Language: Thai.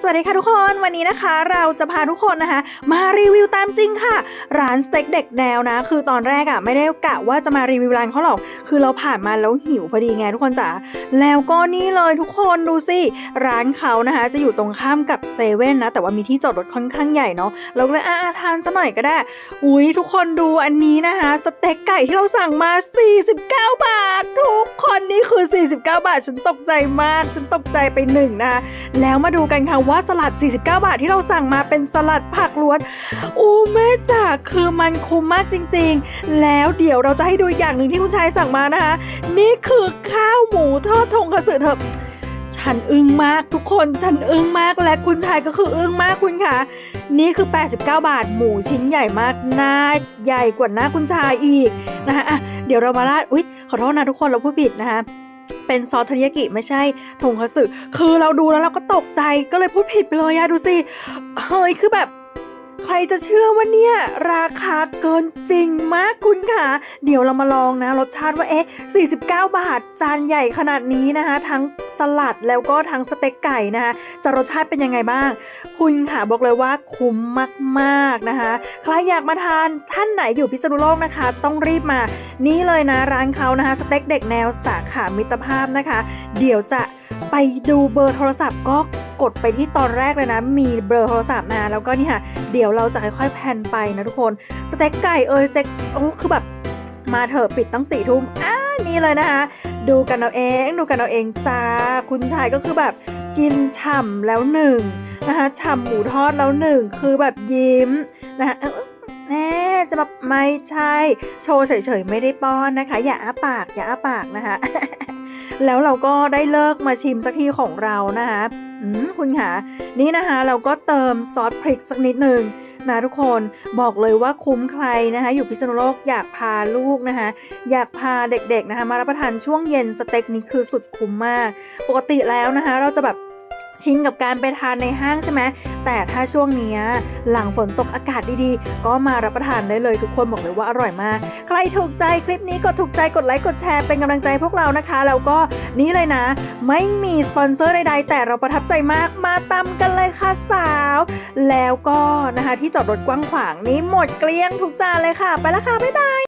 สวัสดีค่ะทุกคนวันนี้นะคะ เราจะพาทุกคนนะคะ มารีวิวตามจริงค่ะ ร้านสเต็กเด็กแนวนะ คือตอนแรกอะ่ะไม่ได้กะว่าจะมารีวิวร้านเขาหรอก คือเราผ่านมาแล้วหิวพอดีไงทุกคนจ๋าแล้วก็นี่เลยทุกคนดูสิร้านเขานะคะ จะอยู่ตรงข้ามกับเซเว่นนะแต่ว่ามีที่จอดรถค่อนข้างใหญ่เนาะเราก็เลยอาทานซะหน่อยก็ได้อุ้ยทุกคนดูอันนี้นะคะสเต็กไก่ที่เราสั่งมา 49 บาททุก คือ 49 บาท ฉันตกใจมาก ฉันตกใจไปหนึ่งนะคะแล้วมาดูกันค่ะว่าสลัด 49 บาทที่เราสั่งมาเป็นสลัดผักล้วน โอ้แม่จ๋าคือมันคุ้มมากจริง ๆ แล้วเดี๋ยวเราจะให้ดูอย่างหนึ่งที่คุณชายสั่งมานะคะ นี่คือข้าวหมูทอดทงกระสือเถอะฉันอึ้งมากทุกคน ฉันอึ้งมากและคุณชายก็คืออึ้งมากคุณค่ะ นี่คือ 89 บาท หมูชิ้นใหญ่มากหน้าใหญ่กว่าหน้าคุณชายอีกนะคะอะเดี๋ยวเรามาราดอุ๊ยขอโทษนะทุกคนเราพูดผิดนะคะ เป็นซอสทริยากิไม่ใช่ทงคัตสึคือเราดูแล้วเราก็ตกใจก็เลยพูดผิดไปเลยอะดูสิเฮ้ยคือแบบ ใครจะเชื่อว่าเนี่ย ราคาเกินจริงมากคุณค่ะ เดี๋ยวเรามาลองนะ รสชาติว่าเอ๊ะ 49 บาท จานใหญ่ขนาดนี้นะคะ ทั้งสลัดแล้วก็ทั้งสเต็กไก่นะคะ จะรสชาติเป็นยังไงบ้าง คุณค่ะบอกเลยว่าคุ้มมากๆนะคะ ใครอยากมาทานท่านไหนอยู่พิษณุโลกนะคะ ต้องรีบมา นี่เลยนะร้านเขานะคะ สเต็กเด็กแนวสาขามิตรภาพนะคะ เดี๋ยวจะไปดูเบอร์โทรศัพท์ก็ กดไปที่ตอนแรกเลยนะ มีเบอร์โทรศัพท์นะ แล้วก็นี่ค่ะ เดี๋ยวเราจะค่อยๆแพนไปนะทุกคน สเต็กไก่เอยสเต็กโอ้คือแบบมาเถอะปิดตั้งสี่ทุ่มอ่านี่เลยนะคะ ดูกันเอาเองดูกันเอาเองจ้า คุณชายก็คือแบบกินฉ่ำแล้วหนึ่งนะคะฉ่ำหมูทอดแล้วหนึ่งคือแบบยิ้มนะคะแน่จะแบบไม่ใช่ โชว์เฉยๆไม่ได้ป้อนนะคะ อย่าอ้าปากอย่าอ้าปากนะคะ แล้วเราก็ได้เลิกมาชิมสักทีของเรานะคะอืมคุณค่ะนี่นะคะเราก็เติมซอสพริกสักนิดหนึ่งนะทุกคนบอกเลยว่าคุ้มใครนะคะ อยู่พิษณุโลกอยากพาลูกนะคะ อยากพาเด็กๆนะคะ มารับประทานช่วงเย็นสเต็กนี้คือสุดคุ้มมาก ปกติแล้วนะคะ เราจะแบบ ชินกับการไปทานในห้างใช่ไหมแต่ถ้าช่วงนี้หลังฝนตกอากาศดีๆ ก็มารับประทานได้เลยทุกคนบอกเลยว่าอร่อยมาก ใครถูกใจคลิปนี้กดถูกใจกดไลค์กดแชร์เป็นกำลังใจพวกเรานะคะ แล้วก็นี่เลยนะ ไม่มีสปอนเซอร์ใดๆ แต่เราประทับใจมากมาตำกันเลยค่ะสาว แล้วก็นะคะที่จอดรถกว้างขวางนี้หมดเกลี้ยงทุกจานเลยค่ะ ไปแล้วค่ะบ๊ายบาย